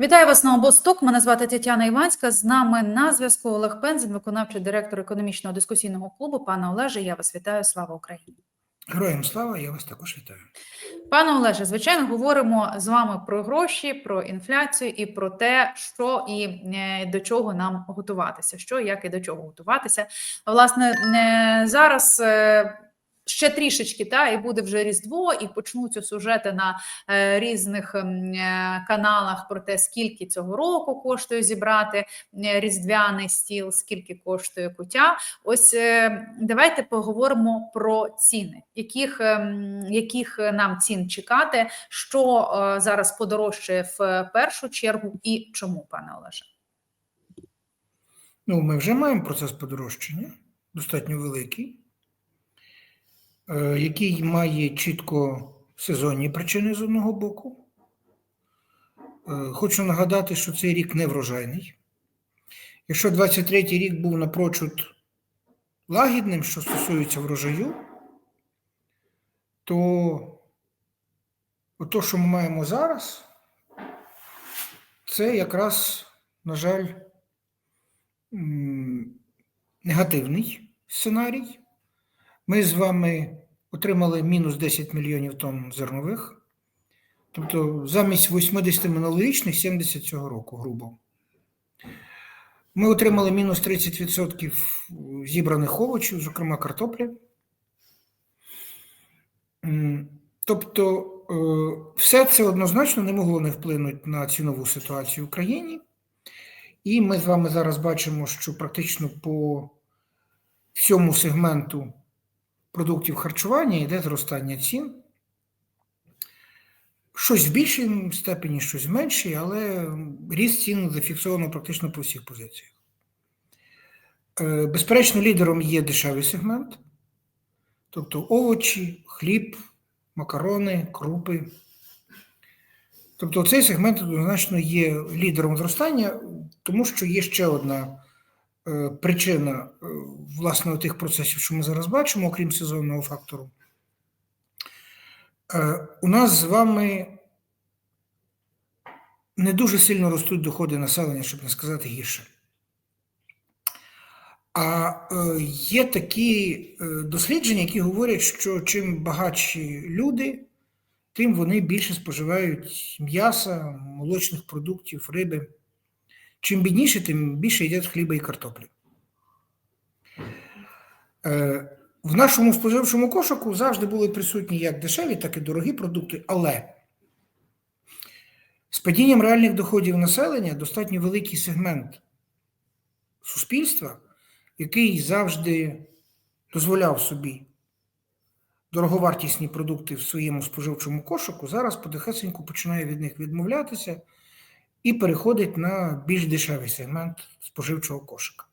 Вітаю вас на обосток. Мене звати Тетяна Іванська. З нами на зв'язку Олег Пензін, виконавчий директор економічного дискусійного клубу. Пане Олеже, я вас вітаю. Слава Україні. Героям слава, я вас також вітаю. Пане Олеже, звичайно, говоримо з вами про гроші, про інфляцію і про те, що і е, до чого нам готуватися, що як і до чого готуватися. Власне, е, зараз. Е, Ще трішечки, та і буде вже різдво, і почнуться сюжети на е, різних е, каналах про те, скільки цього року коштує зібрати е, різдвяний стіл, скільки коштує кутя. Ось е, давайте поговоримо про ціни, яких, ем, яких нам цін чекати, що е, зараз подорожчає в першу чергу, і чому, пане Олеже? Ну, ми вже маємо процес подорожчання, достатньо великий, е, який має чітко сезонні причини з одного боку. Е, Хочу нагадати, що цей рік не врожайний. Якщо 23-й рік був напрочуд лагідним, що стосується врожаю, то то, що ми маємо зараз, це якраз, на жаль, негативний сценарій. Ми з вами отримали мінус 10 мільйонів тонн зернових. Тобто замість 80 минулорічних 70 цього року, грубо. Ми отримали мінус 30% зібраних овочів, зокрема картоплі. Тобто, е, все це однозначно не могло не вплинути на цінову ситуацію в Україні. І ми з вами зараз бачимо, що практично по всьому сегменту продуктів харчування йде зростання цін. Щось в більшій степені, щось в меншій, але ріст цін зафіксовано практично по всіх позиціях. Е, Безперечно, лідером є дешевий сегмент, тобто овочі, хліб, макарони, крупи. Тобто цей сегмент однозначно є лідером зростання, тому що є ще одна причина е, власне тих процесів, що ми зараз бачимо, окрім сезонного фактору. Е, у нас з вами не дуже сильно ростуть доходи населення, щоб не сказати гірше. А е, є такі е, дослідження, які говорять, що чим багатші люди, тим вони більше споживають м'яса, молочних продуктів, риби. Чим бідніше, тим більше їдять хліба і картоплі. Е, В нашому споживчому кошику завжди були присутні як дешеві, так і дорогі продукти, але з падінням реальних доходів населення достатньо великий сегмент суспільства, який завжди дозволяв собі дороговартісні продукти в своєму споживчому кошику, зараз потихесеньку починає від них відмовлятися і переходить на більш дешевий сегмент споживчого кошика.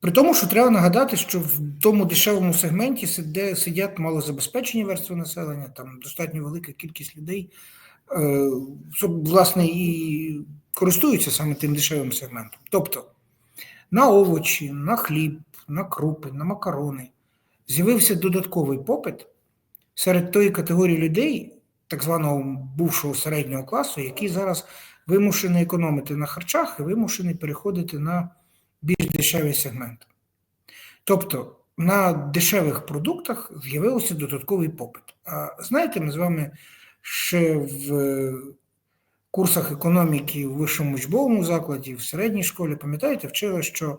При тому, що треба нагадати, що в тому дешевому сегменті сиде, сидять малозабезпечені верстви населення, там достатньо велика кількість людей, е, власне, і користуються саме тим дешевим сегментом. Тобто на овочі, на хліб, на крупи, на макарони з'явився додатковий попит серед тої категорії людей, так званого бувшого середнього класу, який зараз вимушений економити на харчах і вимушений переходити на більш дешевий сегмент. Тобто на дешевих продуктах з'явився додатковий попит. А знаєте, ми з вами ще в курсах економіки в вищому учбовому закладі, в середній школі, пам'ятаєте, вчили, що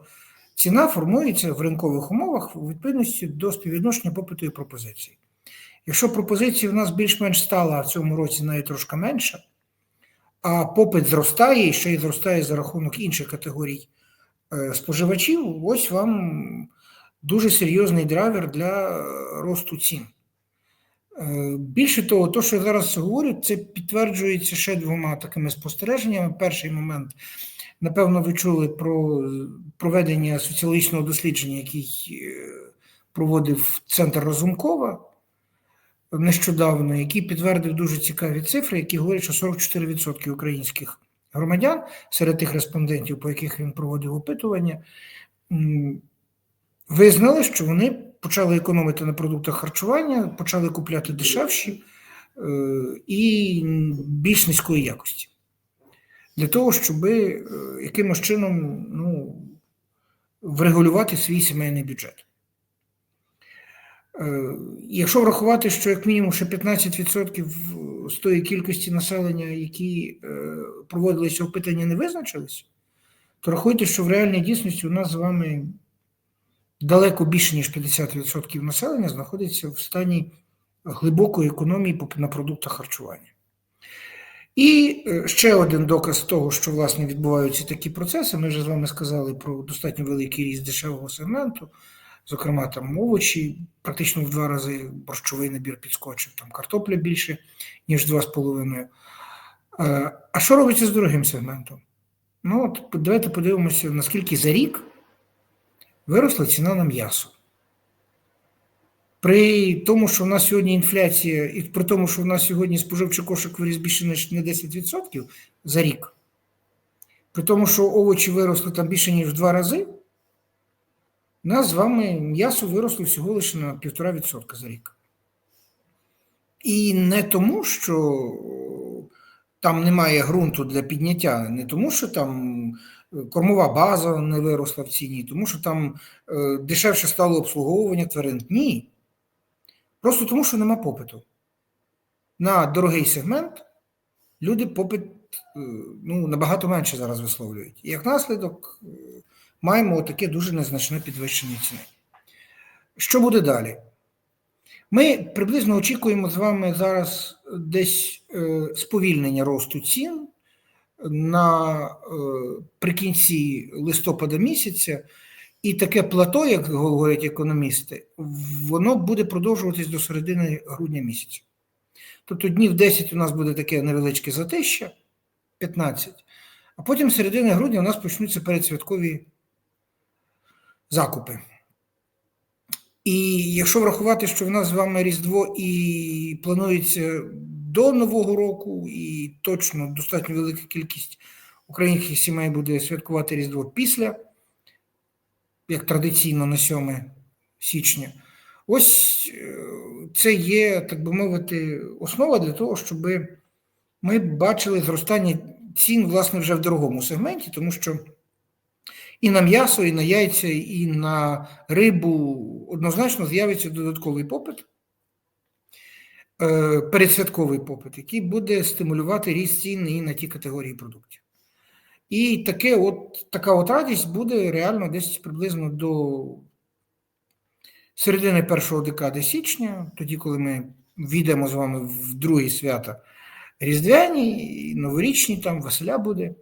ціна формується в ринкових умовах у відповідності до співвідношення попиту і пропозиції. Якщо пропозиція в нас більш-менш стала, а в цьому році навіть трошки менша, а попит зростає і ще й зростає за рахунок інших категорій е, споживачів, ось вам дуже серйозний драйвер для росту цін. Е, Більше того, то, що я зараз говорю, це підтверджується ще двома такими спостереженнями. Перший момент, напевно, ви чули про проведення соціологічного дослідження, який е, проводив Центр Разумкова нещодавно, який підтвердив дуже цікаві цифри, які говорять, що 44% українських громадян серед тих респондентів, по яких він проводив опитування, визнали, що вони почали економити на продуктах харчування, почали купляти дешевші е, і більш низької якості. для того, щоб е, якимось чином ну, врегулювати свій сімейний бюджет. Е, Якщо врахувати, що як мінімум ще 15% з тої кількості населення, які е, проводилися опитання, не визначилися, то рахуйте, що в реальній дійсності у нас з вами далеко більше, ніж 50% населення знаходиться в стані глибокої економії на продуктах харчування. І е, ще один доказ того, що власне відбуваються такі процеси. Ми вже з вами сказали про достатньо великий ріст дешевого сегменту, зокрема там овочі, практично в два рази борщовий набір підскочив, там картопля більше, ніж два з половиною. Е, А що робиться з дорогим сегментом? Ну, от давайте подивимося, наскільки за рік виросла ціна на м'ясо. При тому, що в нас сьогодні інфляція, і при тому, що в нас сьогодні споживчий кошик виріс більше ніж на 10% за рік, при тому, що овочі виросли там більше, ніж в два рази, нас з вами м'ясо виросло всього лише на 1,5% за рік. І не тому, що там немає ґрунту для підняття, не тому, що там е, кормова база не виросла в ціні, тому що там е, дешевше стало обслуговування тварин. Ні. Просто тому, що нема попиту. На дорогий сегмент люди попит е, ну, набагато менше зараз висловлюють. І як наслідок маємо таке дуже незначне підвищення ціни. Що буде далі? Ми приблизно очікуємо з вами зараз десь е, сповільнення росту цін на е, прикінці листопада місяця, і таке плато, як говорять економісти, воно буде продовжуватись до середини грудня місяця. Тобто днів 10 у нас буде таке невеличке затища, 15, а потім середини грудня у нас почнуться передсвяткові закупи. І якщо врахувати, що в нас з вами Різдво і планується до Нового року, і точно достатньо велика кількість українських сімей буде святкувати Різдво після, як традиційно на 7 січня, ось е, це є, так би мовити, основа для того, щоб ми бачили зростання цін, власне, вже в дорогому сегменті, тому що і на м'ясо, і на яйця, і на рибу однозначно з'явиться додатковий попит, е, передсвятковий попит, який буде стимулювати ріст цін і на ті категорії продуктів. І таке от, така от радість буде реально десь приблизно до середини першого декади січня, тоді, коли ми війдемо з вами в другі свята Різдвяні, новорічні, там Василя буде.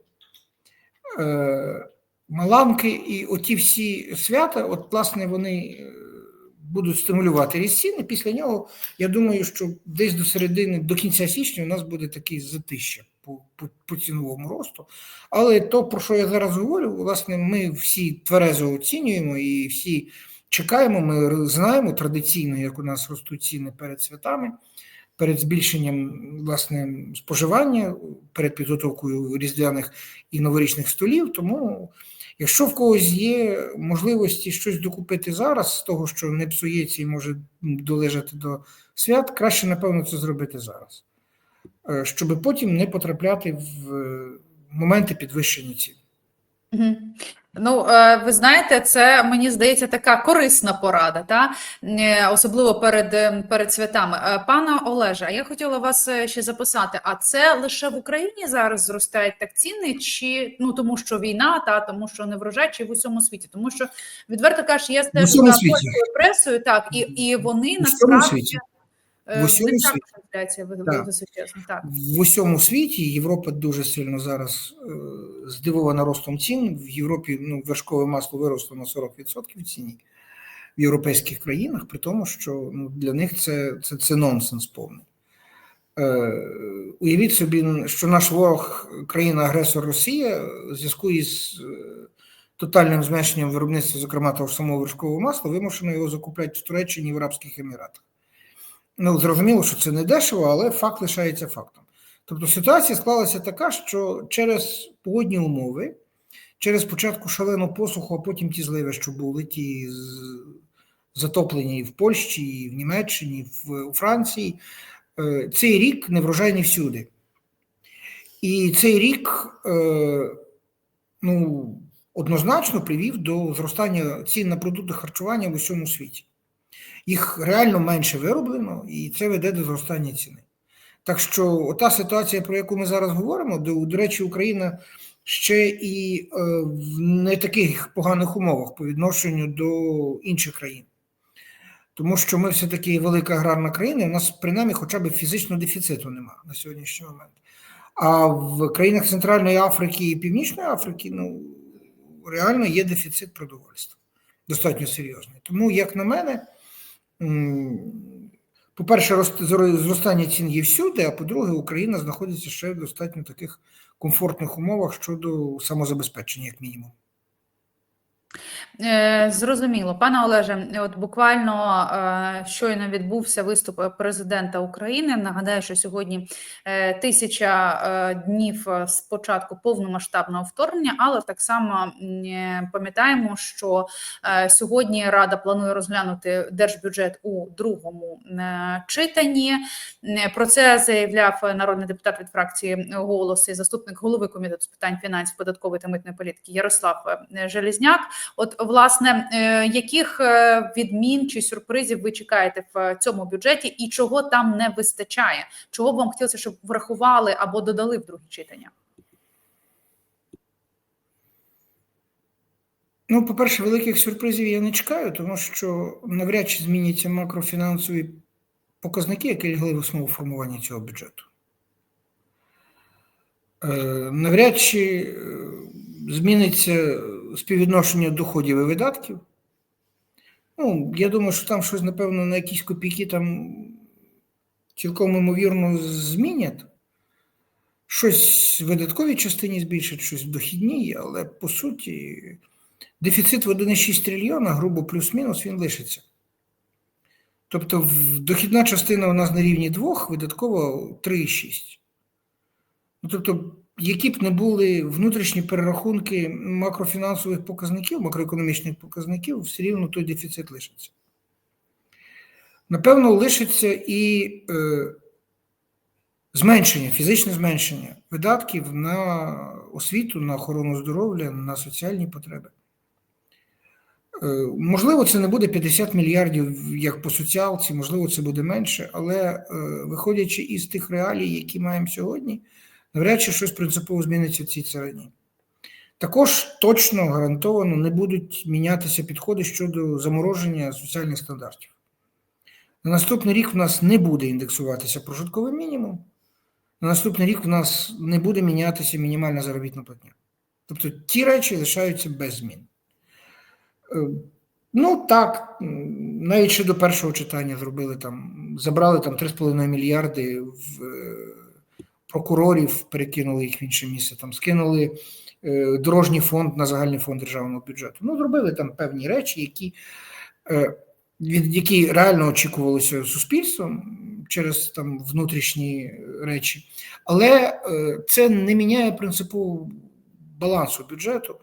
Маланки і оті всі свята, от, власне, вони е, будуть стимулювати ріст цін, і після нього, я думаю, що десь до середини, до кінця січня у нас буде такий затища по, по, по ціновому росту. Але то, про що я зараз говорю, власне, ми всі тверезо оцінюємо і всі чекаємо, ми знаємо традиційно, як у нас ростуть ціни перед святами. Перед збільшенням власне споживання, перед підготовкою різдвяних і новорічних столів. Тому, якщо в когось є можливості щось докупити зараз, з того, що не псується і може долежати до свят, краще, напевно, це зробити зараз, Е, щоб потім не потрапляти в е, моменти підвищення цін. Ну, е, ви знаєте, це мені здається така корисна порада, та Е, особливо перед, е, перед святами. Е, Пане Олеже, я хотіла вас ще записати: а це лише в Україні зараз зростають так ціни, чи ну тому, що війна, та тому, що не врожай, чи в усьому світі? Тому що відверто кажучи, я стежу за польською пресою, так і, і вони насправді В усьому світі. Так. В усьому світі Європа дуже сильно зараз е, здивована ростом цін. В Європі ну, вершкове масло виросло на 40% в ціні в європейських країнах, при тому, що ну, для них це, це, це нонсенс повний. Е, уявіть собі, що наш ворог, країна-агресор Росія, в зв'язку із е, тотальним зменшенням виробництва, зокрема того ж самого вершкового масла, вимушено його закупляти в Туреччині і в Арабських Еміратах. Ну, зрозуміло, що це не дешево, але факт лишається фактом. Тобто ситуація склалася така, що через погодні умови, через початку шалену посуху, а потім ті зливи, що були, ті затоплені і в Польщі, і в Німеччині, і в Франції, е, цей рік неврожайний всюди. І цей рік е, ну, однозначно привів до зростання цін на продукти харчування в усьому світі. Їх реально менше вироблено, і це веде до зростання ціни. Так що та ситуація, про яку ми зараз говоримо, до, до речі, Україна ще і е, в не таких поганих умовах по відношенню до інших країн. Тому що ми все-таки велика аграрна країна, і у нас принаймні хоча б фізичного дефіциту немає на сьогоднішній момент. А в країнах Центральної Африки і Північної Африки ну, реально є дефіцит продовольства. Достатньо серйозний. Тому, як на мене, по-перше, рост- зростання цін є всюди, а по-друге, Україна знаходиться ще в достатньо таких комфортних умовах щодо самозабезпечення, як мінімум. Е, Зрозуміло, пане Олеже, от буквально е, щойно відбувся виступ президента України. Нагадаю, що сьогодні е, тисяча днів з початку повномасштабного вторгнення, але так само пам'ятаємо, що сьогодні Рада планує розглянути держбюджет у другому читанні. Про це заявляв народний депутат від фракції «Голос» і заступник голови комітету з питань фінансів, податкової та митної політики Ярослав Желізняк. От, власне, е, яких е, відмін чи сюрпризів ви чекаєте в цьому бюджеті, і чого там не вистачає? Чого б вам хотілося, щоб врахували або додали в друге читання? Ну, по-перше, великих сюрпризів я не чекаю, тому що навряд чи зміняться макрофінансові показники, які лягли в основу формування цього бюджету. Е, Навряд чи е, зміниться співвідношення доходів і видатків. Ну, я думаю, що там щось, напевно, на якісь копійки там цілком ймовірно змінять. Щось в видатковій частині збільшать, щось в дохідній, але по суті дефіцит в 1,6 трильйона, грубо плюс-мінус, він лишиться. Тобто дохідна частина у нас на рівні 2, видаткова 3,6. Ну, тобто, які б не були внутрішні перерахунки макрофінансових показників, макроекономічних показників, все рівно той дефіцит лишиться. Напевно, лишиться і е, зменшення, фізичне зменшення видатків на освіту, на охорону здоров'я, на соціальні потреби. Е, Можливо, це не буде 50 мільярдів, як по соціалці, можливо, це буде менше, але е, виходячи із тих реалій, які маємо сьогодні, навряд чи щось принципово зміниться в цій царині. Також точно гарантовано не будуть мінятися підходи щодо замороження соціальних стандартів. На наступний рік в нас не буде індексуватися прожитковий мінімум. На наступний рік в нас не буде мінятися мінімальна заробітна платня. Тобто ті речі лишаються без змін. Е, Ну так, навіть ще до першого читання зробили там, забрали там 3,5 мільярди в е, прокурорів, перекинули їх в інше місце, там скинули е, дорожній фонд на загальний фонд державного бюджету. Ну, зробили там певні речі, які, е, від які реально очікувалися суспільством через там внутрішні речі, але е, це не міняє принципово балансу бюджету.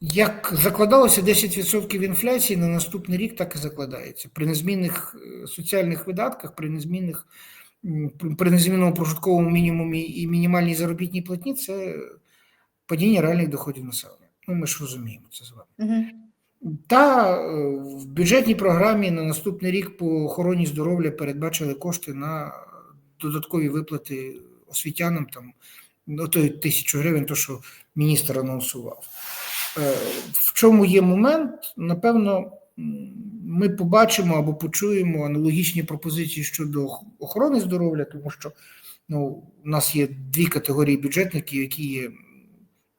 Як закладалося 10% інфляції на наступний рік, так і закладається. При незмінних соціальних видатках, при незмінних при незмінному прожитковому мінімумі і мінімальній заробітній платні це падіння реальних доходів населення. Ну, ми ж розуміємо це з вами. Угу. Та е, в бюджетній програмі на наступний рік по охороні здоров'я передбачили кошти на додаткові виплати освітянам, там ну, то тисячу гривень, то що міністр анонсував. Е, В чому є момент? Напевно, ми побачимо або почуємо аналогічні пропозиції щодо охорони здоров'я, тому що ну, у нас є дві категорії бюджетників, які є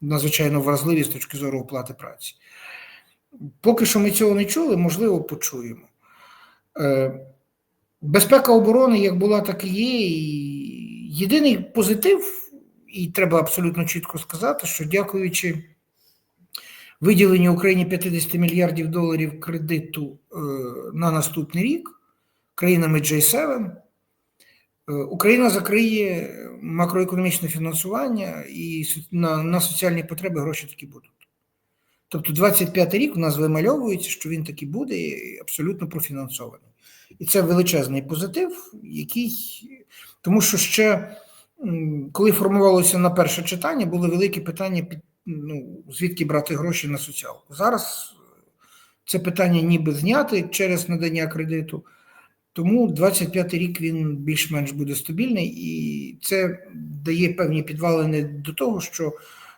надзвичайно вразливі з точки зору оплати праці. Поки що ми цього не чули, можливо, почуємо. Е, Безпека оборони як була, так і є. І єдиний позитив, і треба абсолютно чітко сказати, що дякуючи виділенню Україні 50 мільярдів доларів кредиту е, на наступний рік країнами J7, е, Україна закриє макроекономічне фінансування і на, на соціальні потреби гроші такі будуть. Тобто 25 рік у нас вимальовується, що він таки буде абсолютно профінансований. І це величезний позитив, який, тому що ще коли формувалося на перше читання, були великі питання, під, ну, звідки брати гроші на соціалку. Зараз це питання ніби зняти через надання кредиту. Тому 25 рік він більш-менш буде стабільний, і це дає певні підвалини до того, що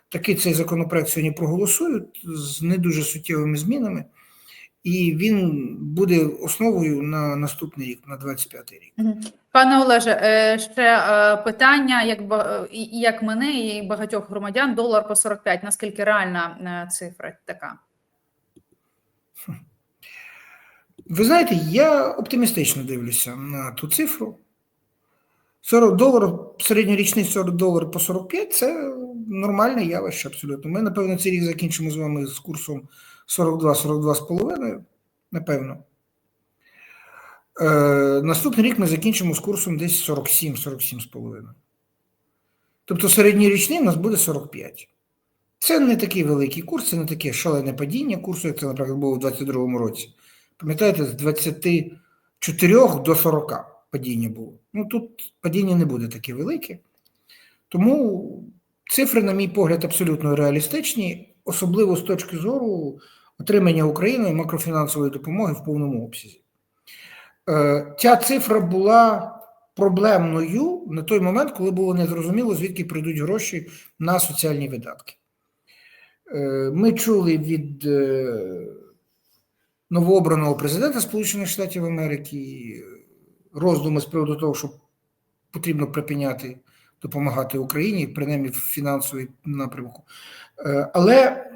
таки цей законопроект сьогодні проголосують з не дуже суттєвими змінами, і він буде основою на наступний рік, на 25 рік. Пане Олеже, е, ще е, питання, як і як мене, і багатьох громадян, долар по 45. Наскільки реальна е, цифра така? Ви знаєте, я оптимістично дивлюся на ту цифру. 40 доларів, середньорічний 40 доларів по 45 це нормальне явище абсолютно. Ми, напевно, цей рік закінчимо з вами з курсом 42-42 з половиною, напевно. Е, наступний рік ми закінчимо з курсом десь 47-47 з половиною. Тобто середньорічний у нас буде 45. Це не такий великий курс, це не таке шалене падіння курсу, як це, наприклад, було у 2022 році. Пам'ятаєте, з 24 до 40 падіння було. Ну тут падіння не буде таке велике. Тому цифри, на мій погляд, абсолютно реалістичні, особливо з точки зору отримання Україною макрофінансової допомоги в повному обсязі. Е, Ця цифра була проблемною на той момент, коли було незрозуміло, звідки прийдуть гроші на соціальні видатки. Е, Ми чули від е, новообраного президента Сполучених Штатів Америки роздуми з приводу того, що потрібно припиняти допомагати Україні, принаймні в фінансовій напрямку. Але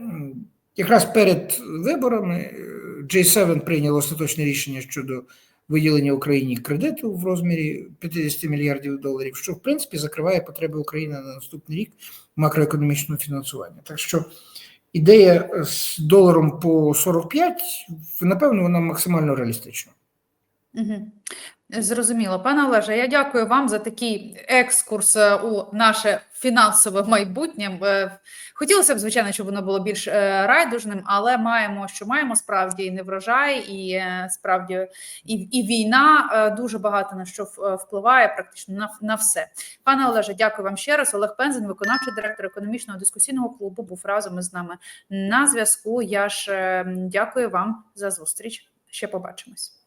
якраз перед виборами е, J7 прийняло остаточне рішення щодо виділення Україні кредиту в розмірі 50 мільярдів доларів, що в принципі закриває потреби України на наступний рік макроекономічного фінансування. Так що ідея з доларом по 45, напевно, вона максимально реалістична. Угу. Зрозуміло, пане Олеже, я дякую вам за такий екскурс е, у наше фінансове майбутнє. Е, Хотілося б, звичайно, щоб воно було більш е, райдужним, але маємо, що маємо справді і не врожай, і справді і, і війна дуже багато на що впливає, практично на, на все. Пане Олеже, дякую вам ще раз. Олег Пензен, виконавчий директор економічного дискусійного клубу, був разом із нами на зв'язку. Я ж дякую вам за зустріч. Ще побачимось.